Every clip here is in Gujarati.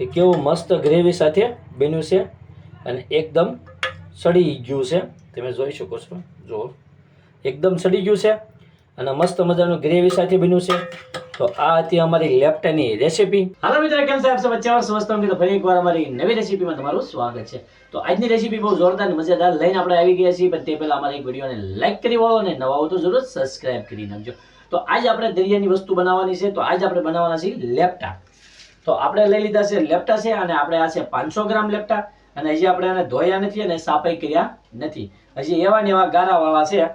એ કેવું મસ્ત ગ્રેવી સાથે બન્યું છે અને એકદમ સડી ગયું છે. તમે જોઈ શકો છો. જુઓ. એકદમ સડી ગયું છે અને મસ્ત મજાનું ગ્રેવી સાથે બન્યું છે. તો આ હતી અમારી લેપ્ટાની રેસીપી. હાલો મિત્રો, કેમ આપ સબ બચ્ચા સમજતા તો ફરી એકવાર અમારી નવી રેસીપીમાં તમારું સ્વાગત છે. તો આજની રેસીપી બહુ જોરદાર મજેદાર લઈને આપણે આવી ગયા છીએ, પણ તે પહેલાં અમારી વિડીયોને લાઈક કરી વાળો અને નવા હો તો જરૂર સબસ્ક્રાઇબ કરી નાખજો. તો આજ આપણે દરિયાની વસ્તુ બનાવવાની છે. તો આજ આપણે બનાવવાના છીએ લેપ્ટા. તો આપણે લઈ લીધા છે લેપટા છે અને આપણે આ છે પાંચસો ગ્રામ લેપટા. અને હજી આપણે આને ધોયા નથી અને સાફાઈ કર્યા નથી. હજી એવા ને એવા ગારા વાળા છે.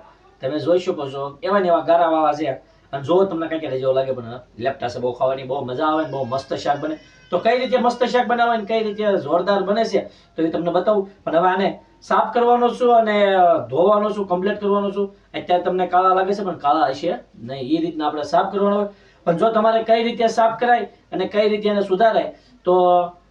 તમે જોઈ શકો છો, એવા ને એવા ગારા વાળા છે. અને જો તમને કઈ કઈ જેવું લાગે પણ લેપટા છે, બહુ ખાવાની બહુ મજા આવે ને બહુ મસ્ત શાક બને. તો કઈ રીતે મસ્ત શાક બનાવે ને કઈ રીતે જોરદાર બને છે, તો એ તમને બતાવું. પણ હવે આને સાફ કરવાનો છું અને ધોવાનો છું કમ્પ્લીટ કરવાનો છું. અત્યારે તમને કાળા લાગે છે, પણ કાળા હશે નહીં. એ રીતના આપણે સાફ કરવાનો હોય. પણ જો તમારે કઈ રીતે સાફ કરાય અને કઈ રીતે એને સુધારાય, તો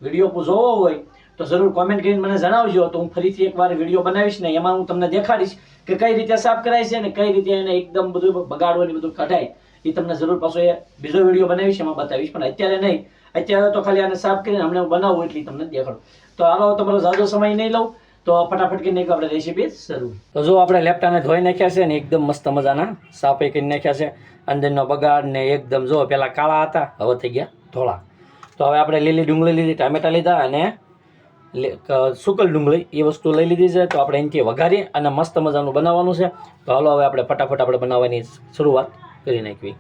વીડિયો જોવો હોય, તો જરૂર કોમેન્ટ કરીને મને જણાવજો. તો હું ફરીથી એકવાર વીડિયો બનાવીશ ને એમાં હું તમને દેખાડીશ કે કઈ રીતે સાફ કરાય છે અને કઈ રીતે એને એકદમ બધું બગાડવાની બધું કઢાય. એ તમને જરૂર પાછો એ બીજો વીડિયો બનાવીશ, એમાં બતાવીશ. પણ અત્યારે નહીં. અત્યારે તો ખાલી આને સાફ કરીને હમણાં બનાવું એટલી તમને દેખાડું. તો હાલો, તમારો ઝાઝો સમય નહીં લઉં. તો ફટાફટ કરીને આપણે રેસીપી શરૂ. તો જો આપણે લેપટાને ધોઈ નાખ્યા છે ને એકદમ મસ્ત મજાના, સાફે કરી નાખ્યા છે. અંદરનો બગાડ ને એકદમ જો પહેલાં કાળા હતા, હવે થઈ ગયા ધોળા. તો હવે આપણે લીલી ડુંગળી લીધી, ટામેટા લીધા અને સુકલ ડુંગળી એ વસ્તુ લઈ લીધી છે. તો આપણે એનાથી વઘારી અને મસ્ત મજાનું બનાવવાનું છે. તો હાલો હવે આપણે ફટાફટ આપણે બનાવવાની શરૂઆત કરી નાખવી.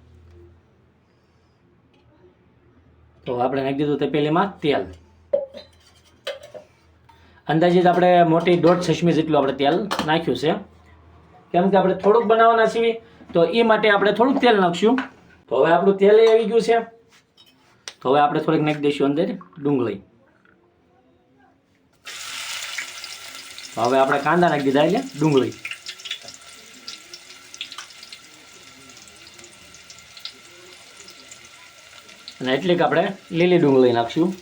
તો આપણે નાખી દીધું તે પેલીમાં તેલ. અંદાજિત આપણે મોટી દોઢ છસમી જેટલું આપણે તેલ નાખ્યું છે. કેમ કે આપણે થોડુંક બનાવવાના છીએ, તો એ માટે આપણે થોડુંક તેલ નાખશું. તો હવે આપણું તેલ આવી ગયું છે. તો હવે આપણે થોડીક નાખી દઈશું અંદર ડુંગળી. હવે આપણે કાંદા નાખી દીધા એટલે ડુંગળી. અને એટલીક આપણે લીલી ડુંગળી નાખશું.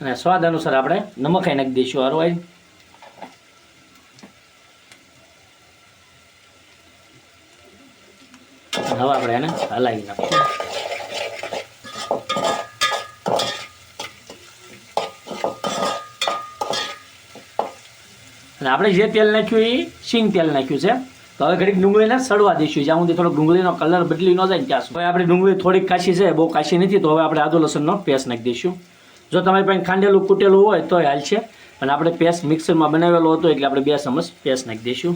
અને સ્વાદ અનુસાર આપણે નમક નાખી દઈશું હારું હવે આપણે એને હલાવી નાખીશું. અને આપણે જે તેલ નાખ્યું એ સિંગ તેલ નાખ્યું છે. તો હવે ઘડીક ડુંગળીને સડવા દઈશું. જ્યાં સુધી થોડો ડુંગળીનો કલર બદલી ન જાય ત્યાં સુધી. હવે આપણે ડુંગળી થોડીક કાશી છે, બહુ કાશી નથી, તો હવે આપણે આદુ લસણનો પેસ્ટ નાખી દઈશું. જો તમારી પાસે ખાંડેલું, કૂટેલું હોય તો હાલ છે. અને આપણે પેસ્ટ મિક્સરમાં બનાવેલો હતો એટલે આપણે બે ચમચ પેસ્ટ નાખી દઈશું.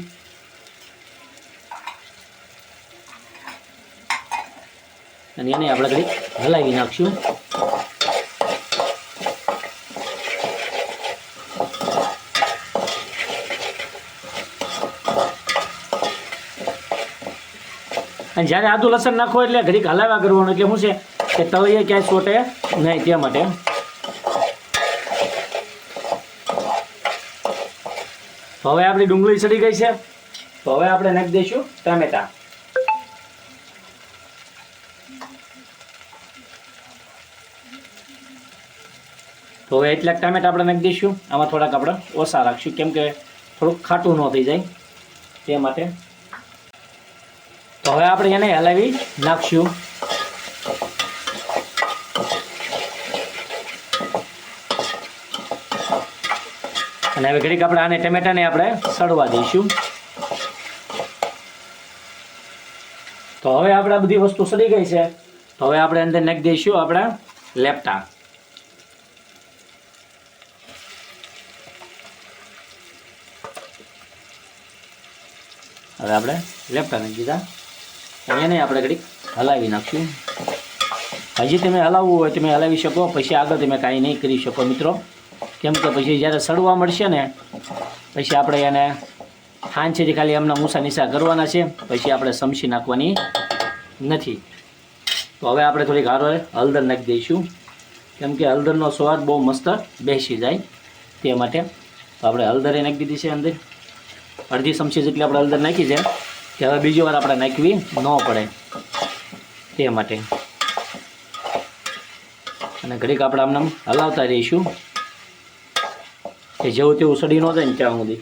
અને એને આપણે ઘડીક હલાવી નાખશું. અને જ્યારે આદુ લસણ નાખો એટલે ઘડીક હલાવ્યા કરવાનું એટલે શું છે કે તળીએ ક્યાંય ચોટે નહીં, તે માટે. તો હવે આપણી ડુંગળી સડી ગઈ છે. તો હવે આપણે નાખી દઈશું ટામેટા. તો હવે એટલાક ટામેટા આપણે નાખી દઈશું. આમાં થોડાક આપણે ઓછા રાખશું. કેમ કે થોડુંક ખાટું ન થઈ જાય તે માટે. તો હવે આપણે એને હલાવી નાખશું. અને હવે ઘડીક આપણે આને ટમેટાને આપણે સડવા દઈશું. તો હવે આપણે બધી વસ્તુ સડી ગઈ છે. તો હવે આપણે અંદર નાખી દઈશું આપણા લેપટા. હવે આપણે લેપટા નાખી દીધા. એને આપણે ઘડીક હલાવી નાખશું. હજી તમે હલાવવું હોય તમે હલાવી શકો, પછી આગળ તમે કાંઈ નહીં કરી શકો, મિત્રો. કેમ કે પછી જ્યારે સડવા મળશે ને, પછી આપણે એને હાંચેથી ખાલી એમના મૂસા નીસા કરવાના છે, પછી આપણે સમસી નાખવાની નથી. તો હવે આપણે થોડીક હારો હળદર નાખી દઈશું. કેમ કે હળદરનો સ્વાદ બહુ મસ્ત બેસી જાય તે માટે. તો આપણે હળદરે નાખી દીધી છે અંદર. અડધી ચમચી જેટલી આપણે હળદર નાખી છે. કે હવે બીજી વાર આપણે નાખવી ન પડે તે માટે. અને ઘડીક આપણે આમને આમ હલાવતા રહીશું. કે જેવું તેવું સડી ન જાય ને ત્યાં સુધી.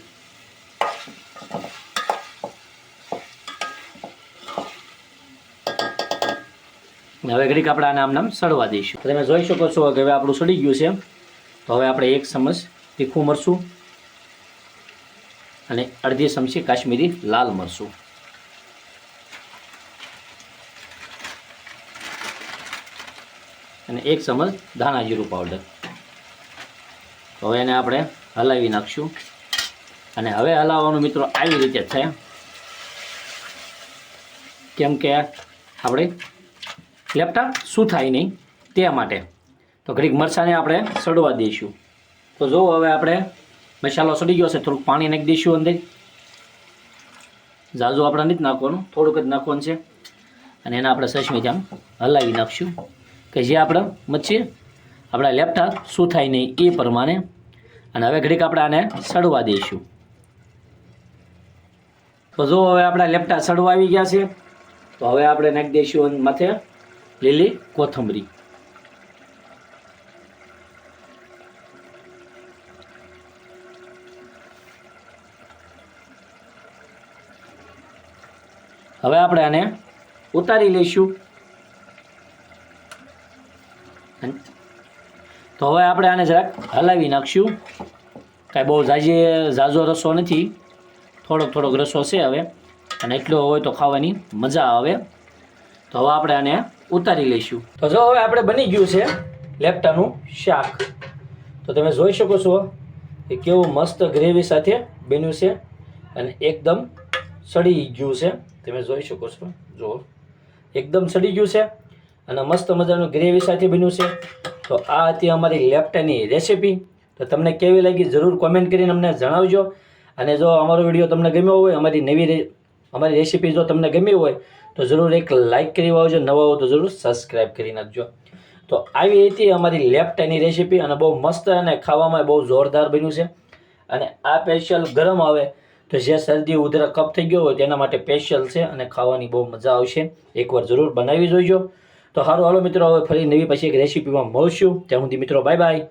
હવે ઘડીક આપણે આને આમ નામ સડવા દઈશું. તમે જોઈ શકો છો કે હવે આપણું સડી ગયું છે તો હવે આપણે એક ચમચ તીખું મળશું અને અડધી ચમચી કાશ્મીરી લાલ મરશું અને એક ચમચ ધાણા જીરું પાવડર તો હવે એને આપણે હલાવી નાખશું. અને હવે હલાવવાનું મિત્રો આવી રીતે છે. કેમ કે આપણે લેપટા શું થાય નહીં તે માટે. તો ઘડીક મરચાંને આપણે સડવા દઈશું. તો જો હવે આપણે મસાલો સડી ગયો છે, થોડુંક પાણી નાખી દઈશું અંદર. ઝાઝું આપણે નથી નાખવાનું, થોડુંક જ નાખવાનું છે. અને એને આપણે સસમી આમ હલાવી નાખશું. કે જે આપણે મચ્છી આપણા લેપટા શું થાય નહીં એ પ્રમાણે અને હવે ઘડીક આપણે આને સડવા દઈશું. તો જો હવે આપણા લેપટા સડવા આવી ગયા છે, તો હવે આપણે નાખી દઈશું માથે લીલી કોથમરી. હવે આપણે આને ઉતારી લઈશું. તો હવે આપણે આને જરાક હલાવી નાખશું. કાંઈ બહુ ઝાઝી, ઝાઝો રસો નથી. થોડોક થોડોક રસો છે હવે. અને એટલો હોય તો ખાવાની મજા આવે. તો હવે આપણે આને ઉતારી લઈશું. તો જો હવે આપણે બની ગયું છે લેપટાનું શાક. તો તમે જોઈ શકો છો કે કેવું મસ્ત ગ્રેવી સાથે બન્યું છે અને એકદમ સડી ગયું છે. તમે જોઈ શકો છો. જુઓ એકદમ સડી ગયું છે અને મસ્ત મજાનું ગ્રેવી સાથે બન્યું છે. તો આ હતી અમારી લેફ્ટની રેસિપી. તો તમને કેવી લાગી જરૂર કોમેન્ટ કરીને અમને જણાવજો. અને જો અમારો વીડિયો તમને ગમ્યો હોય, અમારી નવી અમારી રેસીપી જો તમને ગમી હોય, તો જરૂર એક લાઇક કરી આવજો નવા હોય તો જરૂર સબસ્ક્રાઈબ કરી નાખજો. તો આવી હતી અમારી લેફ્ટની રેસીપી અને બહુ મસ્ત અને ખાવામાં બહુ જોરદાર બન્યું છે. અને આ સ્પેશિયલ ગરમ આવે તો જે શરદી ઉધરા કપ થઈ ગયો હોય તેના માટે સ્પેશિયલ છે અને ખાવાની બહુ મજા આવશે. એકવાર જરૂર બનાવી જોઈજો. તો સારું હાલો મિત્રો, હવે ફરી નવી પછી એક રેસીપીમાં મળશું. ત્યાં સુધી મિત્રો બાય બાય